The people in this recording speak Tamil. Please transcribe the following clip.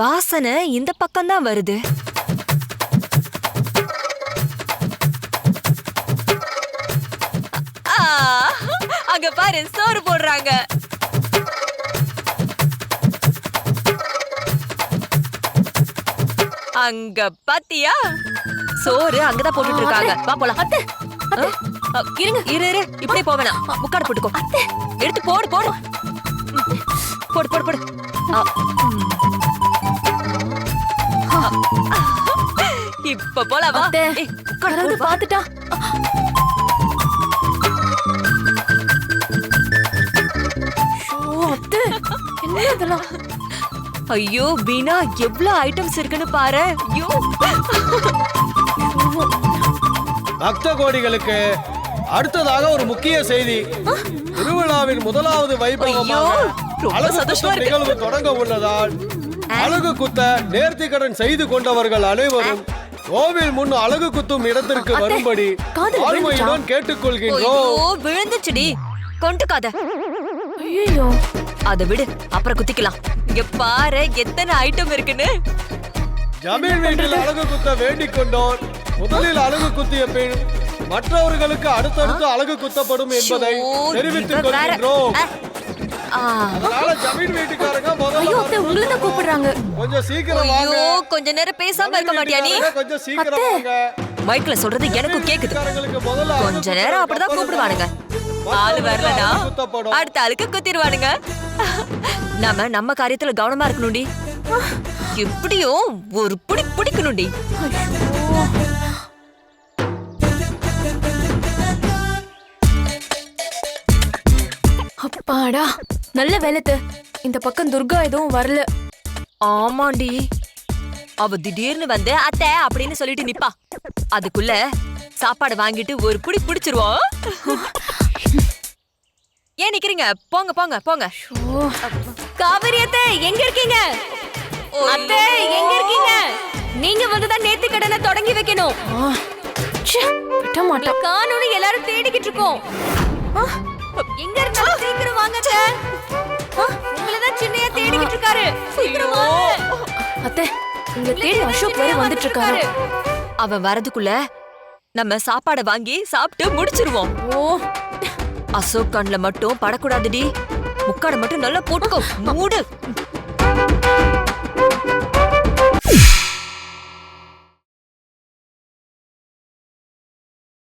வாசனை இந்த பக்கம் தான் வருது அங்க பாரு சோறு போடுறாங்க. அங்க பாத்தியா? சோறு அங்கதான் போட்டுட்டு இருக்காங்க. வா போலாம். அத்தை இருங்க. இரு இரு. இப்படியே போவேனா முக்காடு போட்டுக்கோ. எடுத்து போடு போடு. போடு போடு போடு. இப்ப போலாம் வா. பாத்துட்டா ஐயோ வீணா எவ்வளவு ஐட்டம்ஸ் இருக்குன்னு பாரு. ஐயோ. பக்த கோடிகளுக்கு அடுத்ததாக ஒரு முக்கிய செய்தி. திருவிழாவின் முதலாவது வைபவமாக. நிகழ்வு தொடங்க உள்ளதால் அழகு குத்த நேர்த்திக்கடன் செய்து கொண்டவர்கள் அனைவரும் கோவில் முன் அழகு குத்தும் இடத்திற்கு வரும்படி ஐயோ கேட்டுக்கொள்கின்றோம். விழுந்துச்சுடி. கொண்டுக்காத ஐயோ அத விடு அப்புறம் குத்திக்கலாம். இங்க பாரு எத்தனை ஐட்டம் இருக்குன்னு. ஜமீன் வீட்டில் அழகு குத்த வேண்டிக் கொண்டோர். முதலில் அழகு குத்திய பின் மற்றவர்களுக்கு அடுத்தடுத்து அழகு குத்தப்படும் என்பதை தெரிவித்துக். கொள்கின்றோம். அதனால ஜமீன் வீட்டுக்காரங்க ஐயோ முதல்ல அத்தை உங்களை தான் கூப்பிடுறாங்க. கொஞ்சம் சீக்கிரம் வாங்க. ஐயோ கொஞ்ச நேரம் பேசாம இருக்க மாட்டியா நீ? கொஞ்சம் சீக்கிரம் வாங்க. மைக்ல சொல்றது எனக்கும் கேக்குது. வீட்டுக்காரங்களுக்கு முதல்ல கொஞ்ச நேரம் அப்படிதான் கூப்பிடுவானுங்க. ஆளு வரலனா குத்தப்படும். அடுத்த ஆளுக்கு குத்திடுவானுங்க. நாம நம்ம காரியத்துல கவனமா இருக்கணும்டி. எப்படியும் ஒரு புடி பிடிக்கணும்டி. அப்பாடா. நல்ல வேலைத்து இந்த பக்கம் துர்கா எதுவும் வரல. ஆமாண்டி. அவ திடீர்னு வந்து அத்தை அப்படின்னு சொல்லிட்டு நிப்பா. அதுக்குள்ள சாப்பாடு வாங்கிட்டு ஒரு புடி பிடிச்சிருவோம் ஏன் நிக்கிறீங்க? போங்க போங்க போங்க. காவிரி அத்தை எங்க இருக்கீங்க? அத்தை எங்க இருக்கீங்க? நீங்க வந்து தான் நேத்து கடனை தொடங்கி வைக்கணும். காணோன்னு எல்லாரும் தேடிக்கிட்டு இருக்கோம். எங்க தேடிக்கிட்டு இருக்காரு சீக்கிரம் அத்தை உங்களை தேடி அசோக் வேற வந்துட்டு இருக்காரு அவன் வரதுக்குள்ள நம்ம சாப்பாட வாங்கி சாப்பிட்டு முடிச்சிருவோம். ஓ. அசோக் கண்ல மட்டும் படக்கூடாதுடி. முக்காட மட்டும் நல்லா போட்டுக்கோ. மூடு.